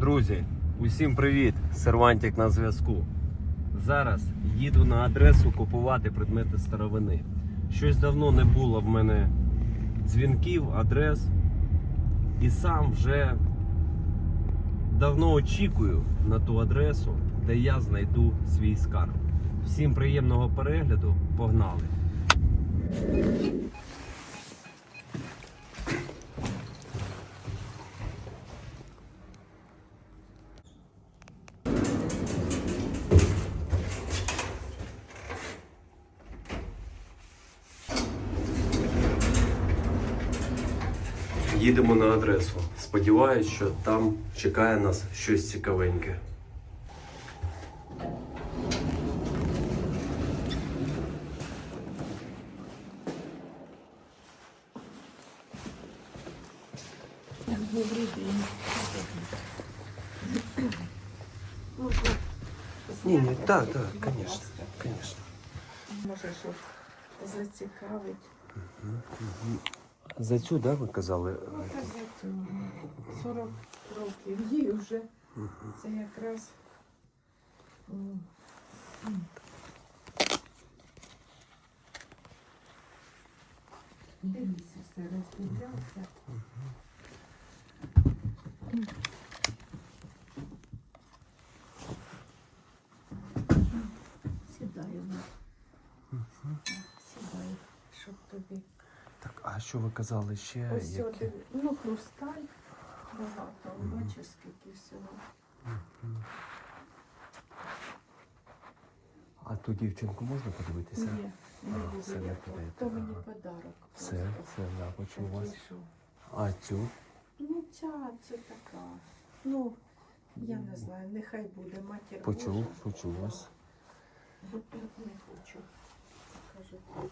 Друзі, усім привіт! Сервантик на зв'язку. Зараз їду на адресу купувати предмети старовини. Щось давно не було в мене дзвінків, адрес. І сам вже давно очікую на ту адресу, де я знайду свій скарб. Всім приємного перегляду, погнали! Їдемо на адресу. Сподіваюсь, що там чекає нас щось цікавеньке. Добрий день. Ні, ні, так, так, звісно, звісно. Може, що зацікавить. За цю, да, ви казали? Ну, це за цього. 40 років їй вже. Це якраз. о, м. Дивіться, все роздивлявся. Сідаю. Сідаю, щоб тобі. Так, а що ви казали ще? Ось які? сюди, ну, хрусталь багато, бачиш, скільки всього. А ту дівчинку можна подивитися? Ні, не А, все, не подаєте. То мені Ага. подарок. Все, просто. все, да, почув вас. А цю? Ну, ця, це така. Ну, я не знаю, нехай буде матір. Почув, Божа. почув вас. Не хочу. Кажуть.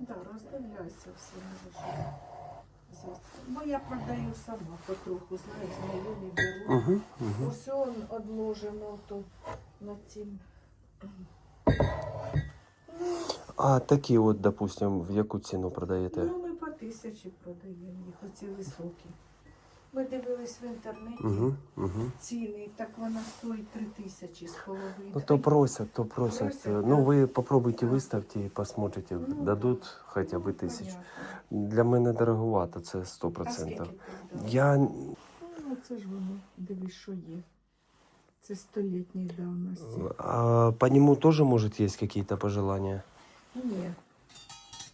Да, роздивляйся все не. Бо я продаю сама потроху, знаєш, знайомі беру. Угу. Ось он одложено тут на цим. А такі от, допустим, в яку ціну продаєте? Ну, ми по тисячі продаємо їх, оці високі. Ми дивились в інтернеті Угу, угу. ціни, так вона стоїть три тисячі з половиною. Ну то просят, то просят. Просят, Ну да. вы попробуйте выставьте и посмотрите, Ну, дадут хотя бы тисячу. Понятно. Для мене дороговато, це А 100%. скільки ти дав? Я Ну, це ж воно, дивись, що є. Це столітній давності. а, по нему тоже может есть какие-то пожелания? Ні.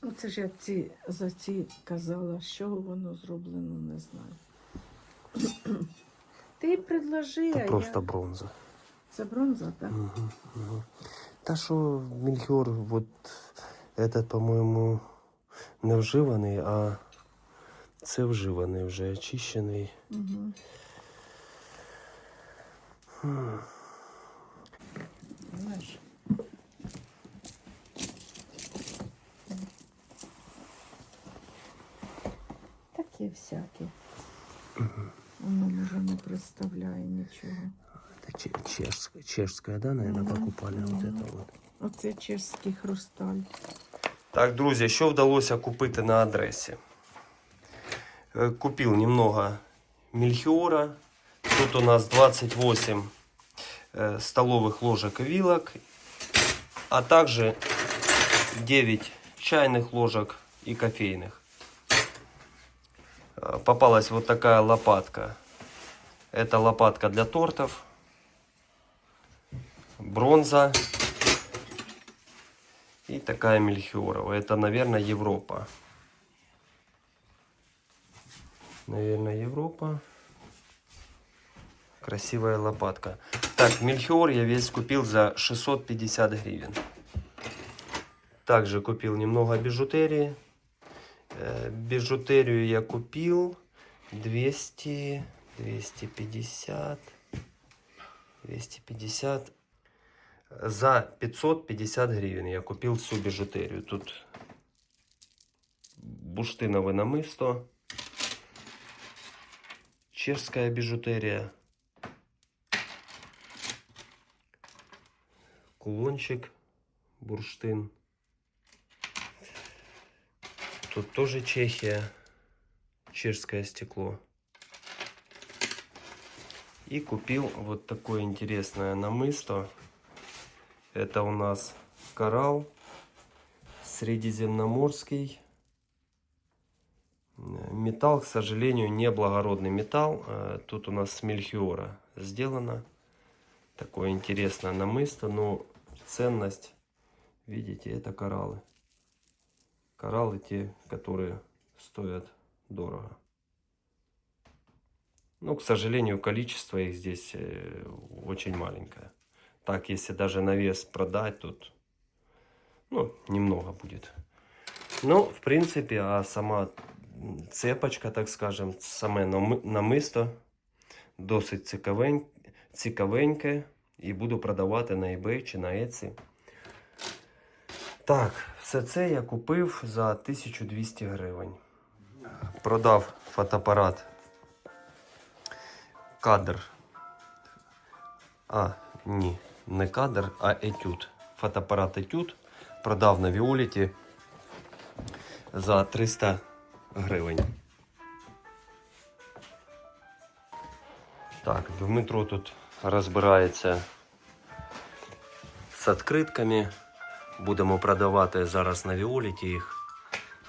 Ну, це ж я ці, за ці казала, з чого воно зроблено, не знаю. Ти предложи, а просто я... бронза. Це бронза, так? Мгм, мгм. Та що Мельхіор, вот этот, по-моєму, не вживаний, а це вживаний вже очищений. Угу. Знаєш. Такі всякі. Воно може не представляє нічого. Это че- чешская, чешская, да, наверное, Мгм, покупали вот мгм. это вот. Оце чеський хрусталь. Так, друзі, що вдалося купити на адресі? Е, Купив немного мельхиора. Тут у нас 28 э, столовых ложек и вилок, а также 9 чайных ложек и кофейных. Попалась вот такая лопатка. Это лопатка для тортов. Бронза. И такая мельхиорова. Это, наверное, Европа. Наверное, Европа. Красивая лопатка. Так, мельхиор я весь купил за 650 гривен. Также купил немного бижутерии. Э, Бижутерию я купил 200, 250, 250. За 550 гривен я купил всю бижутерию. Тут бурштиновое намысто, чешская бижутерия, кулончик, бурштин, Тут тоже Чехия. Чешское стекло. И купил вот такое интересное намысто. Это у нас коралл средиземноморский. Металл, к сожалению, не благородный металл. Э, Тут у нас с мельхиора сделано. Такое интересное намысто, но ценность, видите, это кораллы Кораллы те, которые стоят дорого. Ну, к сожалению, количество их здесь э, очень маленькое. Так, если даже на вес продать, тут, ну, немного будет. Ну, в принципе, а сама м, цепочка, так скажем, саме нам- намисто досить цікавень, цікавеньке і буду продавати на eBay чи на Etsy. Так, все це я купив за 1200 гривень. Продав фотоапарат кадр. А, ні, не кадр, а етюд. Фотоапарат етюд продав на Віоліті за 300 гривень. Так, Дмитро тут розбирається з відкритками. Будемо продавати зараз на Віоліті їх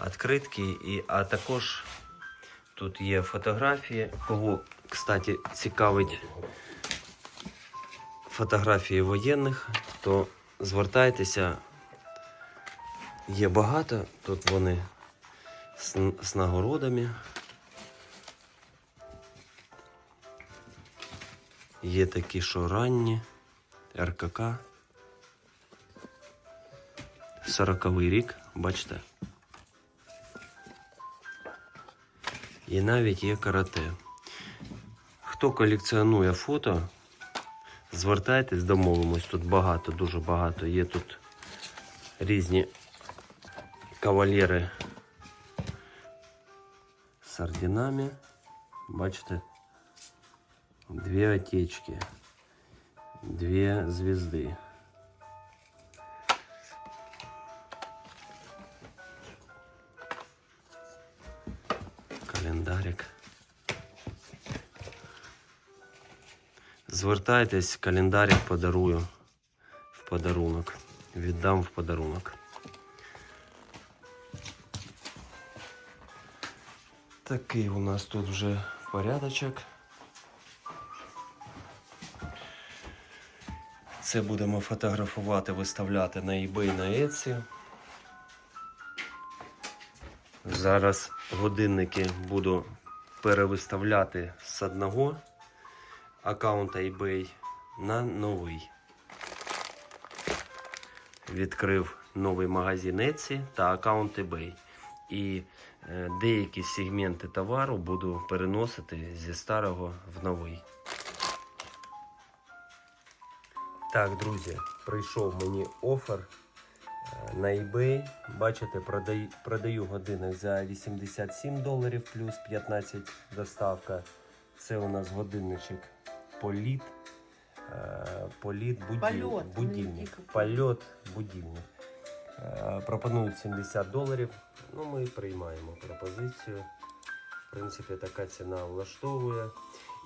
відкритки. І, а також тут є фотографії. Кого, кстати, цікавить фотографії воєнних, то звертайтеся. Є багато. Тут вони з, з нагородами. Є такі, що ранні, РКК. 40-й рік, бачите. І навіть є карате. Хто колекціонує фото, звертайтесь, домовимось. Тут багато, дуже багато. Є тут різні кавалери з орденами. Бачите? Дві отечки, дві звезди. Календарик. Звертайтесь, календарик подарую в подарунок. Віддам в подарунок. Такий у нас тут вже порядочок. Це будемо фотографувати, виставляти на eBay, на Etsy. Зараз годинники буду перевиставляти з одного аккаунта eBay на новий. Відкрив новий магазин Etsy та аккаунт eBay. І е, деякі сегменти товару буду переносити зі старого в новий. Так, друзі, прийшов мені офер на eBay. Бачите, продаю, продаю годинник за 87 доларів плюс 15 доставка. Це у нас годинничок політ. е, Політ буділь... Польот. Е, Пропонують 70 доларів. Ну, ми приймаємо пропозицію. В принципі, така ціна влаштовує.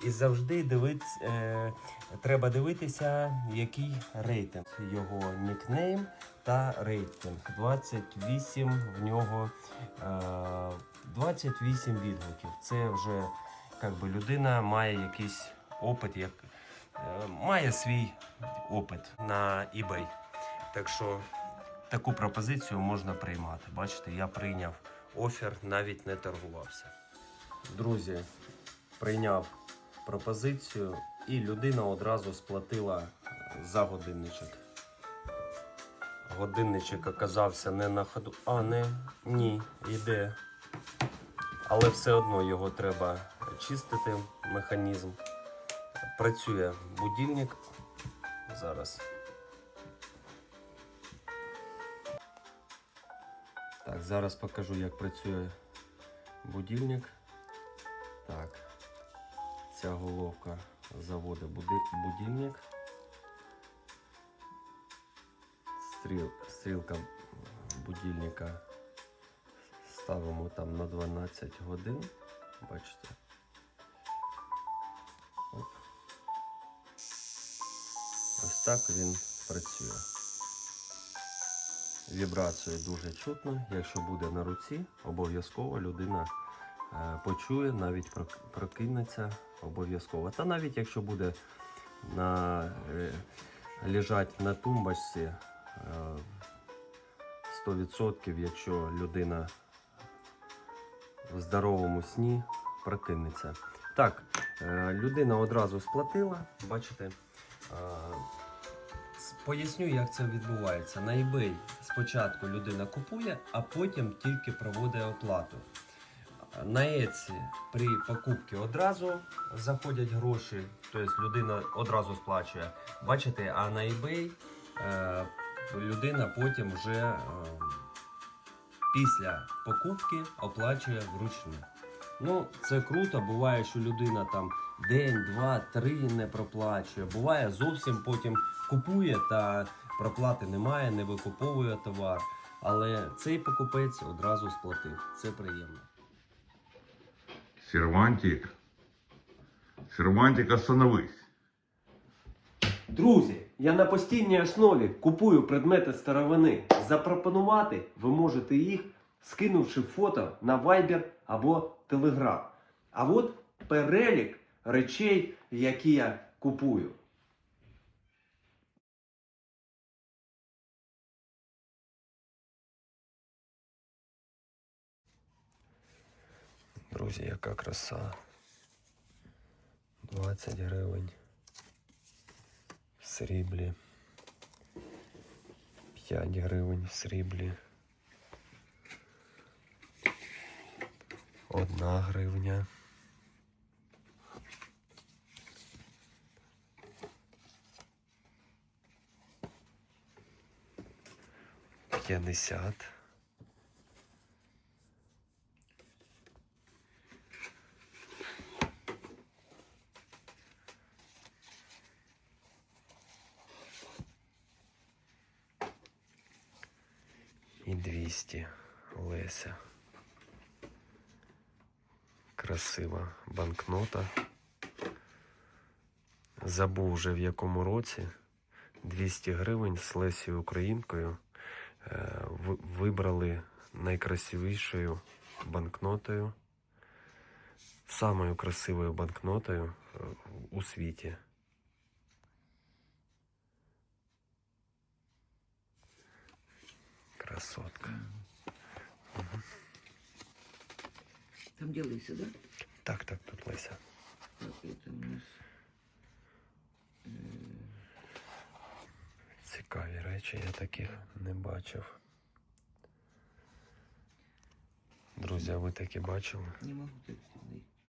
І завжди дивиться, е, треба дивитися, який рейтинг його нікнейм та рейтинг. 28 в нього е, 28 відгуків. Це вже би, людина має якийсь опит, як, е, має свій опит на eBay. Так що таку пропозицію можна приймати. Бачите, я прийняв офер, навіть не торгувався. Друзі, прийняв пропозицію, і людина одразу сплатила за годинничок. Годинничок оказався не на ходу. А, не, ні, йде. Але все одно його треба чистити, механізм. Працює будильник. Зараз. Так, зараз покажу, як працює будильник. Так. Ця головка заводить буди- будильник. Стріл, стрілка будильника ставимо там на 12 годин. Бачите. Ось так він працює. Вібрацію дуже чутно. Якщо буде на руці, обов'язково людина почує, навіть прокинеться обов'язково. Та навіть якщо буде на, е, лежать на тумбочці, е, 100%, якщо людина в здоровому сні прокинеться. Так, е, людина одразу сплатила, бачите. Е, Поясню, як це відбувається. На eBay спочатку людина купує, а потім тільки проводить оплату. На Etsy при покупці одразу заходять гроші, тобто людина одразу сплачує. Бачите, а на eBay е, людина потім вже е, після покупки оплачує вручну. Ну, це круто. Буває, що людина там день, два, три не проплачує. Буває зовсім потім купує та проплати немає, не викуповує товар. Але цей покупець одразу сплатив. Це приємно. Сервантик. Сервантик, остановись. Друзі, я на постійній основі купую предмети старовини. Запропонувати ви можете їх, скинувши фото на Viber або Telegram. А от перелік речей, які я купую. друзі, яка краса. 20 гривень в сріблі. 5 гривень в сріблі. 1 гривня. 50 200 Леся. Красива банкнота. Забув вже в якому році 200 гривень з Лесією Українкою е, вибрали найкрасивішою банкнотою, самою красивою банкнотою е, у світі. Красотка. Там делайся, да? Так, так, тут Леся. Так, это у нас... Цікаві речі, я таких не бачив. Друзі, а ви такі бачили? Не можу так найти.